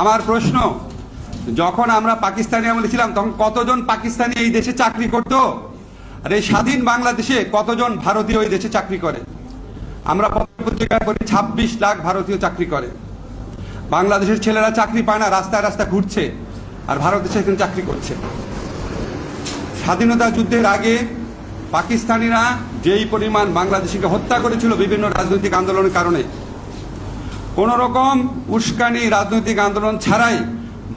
আমার প্রশ্ন, যখন আমরা পাকিস্তানি আমলে ছিলাম, তখন কতজন পাকিস্তানি এই দেশে চাকরি করত? আর এই স্বাধীন বাংলাদেশে কতজন ভারতীয় এই দেশে চাকরি করে? আমরা পত্রিকায় করি ছাব্বিশ লাখ ভারতীয় চাকরি করে। বাংলাদেশের ছেলেরা চাকরি পায় না, রাস্তায় রাস্তায় ঘুরছে, আর ভারতে সেখানে চাকরি করছে। স্বাধীনতা যুদ্ধের আগে পাকিস্তানিরা যেই পরিমাণ বাংলাদেশিকে হত্যা করেছিল বিভিন্ন রাজনৈতিক আন্দোলনের কারণে কোন রকম উস্কানি রাজনৈতিক আন্দোলন ছাড়াই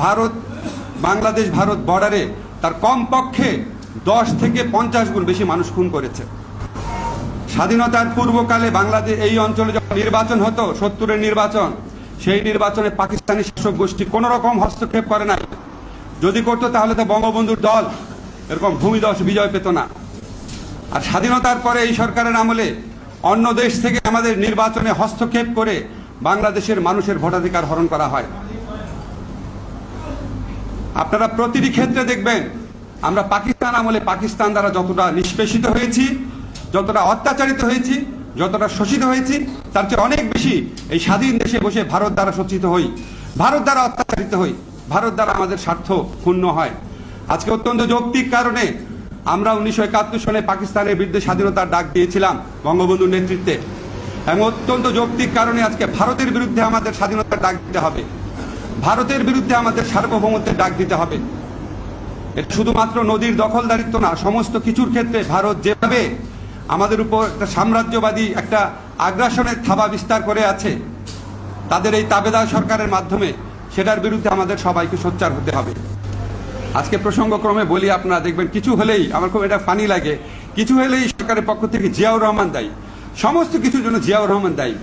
ভারত, বাংলাদেশ, ভারত বর্ডারে তার কমপক্ষে দশ থেকে পঞ্চাশ গুণ বেশি মানুষ খুন করেছে। স্বাধীনতার পূর্বকালে বাংলাদেশ এই অঞ্চলে যখন নির্বাচন হতো, সত্তরের নির্বাচন, সেই নির্বাচনে পাকিস্তানি শাসক গোষ্ঠী কোন রকম হস্তক্ষেপ করে নাই। যদি করতো তাহলে তো বঙ্গবন্ধুর দল এরকম ভূমিদশ বিজয় পেত না। আর স্বাধীনতার পরে এই সরকারের আমলে অন্য দেশ থেকে আমাদের নির্বাচনে হস্তক্ষেপ করে বাংলাদেশের মানুষের ভোটাধিকার হরণ করা হয়। আপনারা প্রতিটি ক্ষেত্রে দেখবেন, আমরা পাকিস্তান আমলে পাকিস্তান দ্বারা যতটা নিষ্পেষিত হয়েছি, যতটা অত্যাচারিত হয়েছি, যতটা শোষিত হয়েছি, তার চেয়ে অনেক বেশি এই স্বাধীন দেশে বসে ভারত দ্বারা শোষিত হই। ভারত দ্বারা অত্যাচারিত হই। ভারত দ্বারা আমাদের স্বার্থ ক্ষুণ্ণ হয়। আজকে অত্যন্ত যৌক্তিক কারণে আমরা উনিশশো সনে পাকিস্তানের বিরুদ্ধে স্বাধীনতার ডাক দিয়েছিলাম বঙ্গবন্ধুর নেতৃত্বে। এবং অত্যন্ত যৌক্তিক কারণে আজকে ভারতের বিরুদ্ধে আমাদের স্বাধীনতার ডাক দিতে হবে। ভারতের বিরুদ্ধে আমাদের সার্বভৌমত্বের ডাক দিতে হবে। এটা শুধুমাত্র নদীর দখলদারিত্ব না, সমস্ত কিছুর ক্ষেত্রে ভারত যেভাবে আমাদের উপর একটা সাম্রাজ্যবাদী, একটা আগ্রাসনের থাবা বিস্তার করে আছে, তাদের এই তাবেদার সরকারের মাধ্যমে সেটার বিরুদ্ধে আমাদের সবাইকে সোচ্চার হতে হবে। আজকে প্রসঙ্গক্রমে বলি, আপনারা দেখবেন কিছু হলেই আমার খুব এটা ফানি লাগে। কিছু হলেই সরকারের পক্ষ থেকে জিয়াউর রহমান দায়ী। সমস্ত কিছুর জন্য জিয়াউর রহমান দায়ী।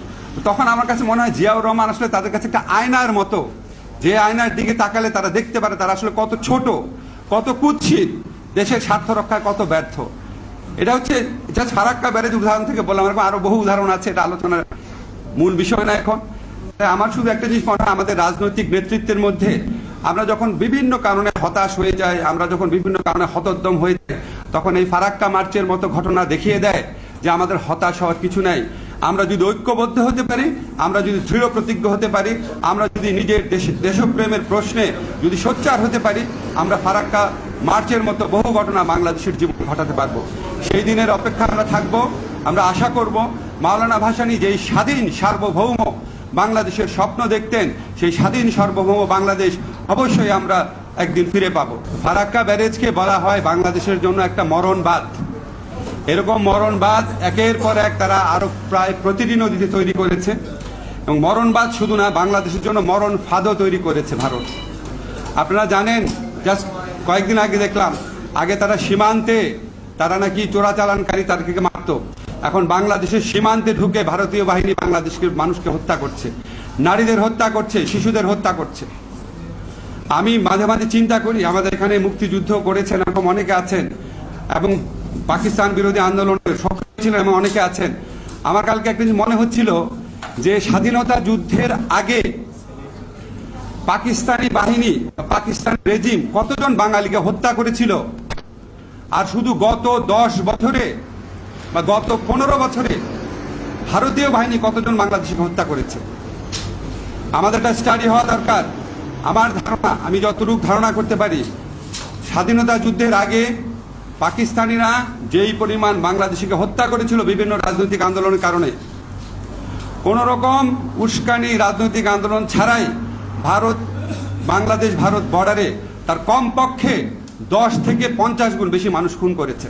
তখন আমার কাছে মনে হয় জিয়াউর রহমান আসলে তাদের কাছে একটা আয়নার মতো। যে আয়নার দিকে তাকালে তারা দেখতে পারে তারা আসলে কত ছোট, কত কুৎসিত, দেশের স্বার্থ রক্ষায় কত ব্যর্থ। এটা হচ্ছে জাস্ট ফারাক্কা ব্যারেজ উদাহরণ থেকে বললাম, এরকম আরও বহু উদাহরণ আছে, এটা আলোচনার মূল বিষয় না এখন। আমার শুধু একটা জিনিস মনে হয়, আমাদের রাজনৈতিক নেতৃত্বের মধ্যে আমরা যখন বিভিন্ন কারণে হতাশ হয়ে যাই, আমরা যখন বিভিন্ন কারণে হতোদ্যম হয়ে যাই, তখন এই ফারাক্কা মার্চের মতো ঘটনা দেখিয়ে দেয়। যে আমাদের হতাশ হওয়ার কিছু নাই। আমরা যদি ঐক্যবদ্ধ হতে পারি, আমরা যদি দৃঢ় প্রতিজ্ঞ হতে পারি, আমরা যদি নিজের দেশ দেশপ্রেমের প্রশ্নে যদি সোচ্চার হতে পারি, আমরা ফারাক্কা মার্চের মতো বহু ঘটনা বাংলাদেশের জীবন ঘটাতে পারব। সেই দিনের অপেক্ষা আমরা থাকব। আমরা আশা করব মাওলানা ভাসানী যেই স্বাধীন সার্বভৌম বাংলাদেশের স্বপ্ন দেখতেন, সেই স্বাধীন সার্বভৌম বাংলাদেশ অবশ্যই আমরা একদিন ফিরে পাবো। ফারাক্কা ব্যারেজকে বলা হয় বাংলাদেশের জন্য একটা মরণবাদ। এরকম মরণবাদ একের পর এক তারা আরও প্রায় প্রতিটি নদীতে তৈরি করেছে। এবং মরণবাদ শুধু না, বাংলাদেশের জন্য মরণ ফাঁদও তৈরি করেছে ভারত। আপনারা জানেন, জাস্ট কয়েকদিন আগে দেখলাম, আগে তারা সীমান্তে, তারা নাকি চোরাচালানকারী তাদেরকে মারত। এখন বাংলাদেশের সীমান্তে ঢুকে ভারতীয় বাহিনী বাংলাদেশকে, মানুষকে হত্যা করছে। নারীদের হত্যা করছে, শিশুদের হত্যা করছে। আমি মাঝে মাঝে চিন্তা করি, আমাদের এখানে মুক্তিযুদ্ধ করেছেন এরকম অনেকে আছেন, এবং পাকিস্তান বিরোধী আন্দোলনে সক্রিয় ছিলেন এবং অনেকে আছেন। আমার কালকে একদিন মনে হচ্ছিল যে স্বাধীনতা যুদ্ধের আগে পাকিস্তানি বাহিনী পাকিস্তান রেজিম কতজন বাঙালিকে হত্যা করেছিল? আর শুধু গত দশ বছরে বা গত পনেরো বছরে ভারতীয় বাহিনী কতজন বাংলাদেশিকে হত্যা করেছে? আমাদের একটা স্টাডি হওয়া দরকার। আমার ধারণা, আমি যতটুকু ধারণা করতে পারি, স্বাধীনতা যুদ্ধের আগে পাকিস্তানিরা যেই পরিমাণ বাংলাদেশিকে হত্যা করেছিল বিভিন্ন রাজনৈতিক আন্দোলনের কারণে কোন রকম উস্কানি রাজনৈতিক আন্দোলন ছাড়াই ভারত বাংলাদেশ ভারত বর্ডারে তার কমপক্ষে দশ থেকে পঞ্চাশ গুণ বেশি মানুষ খুন করেছে।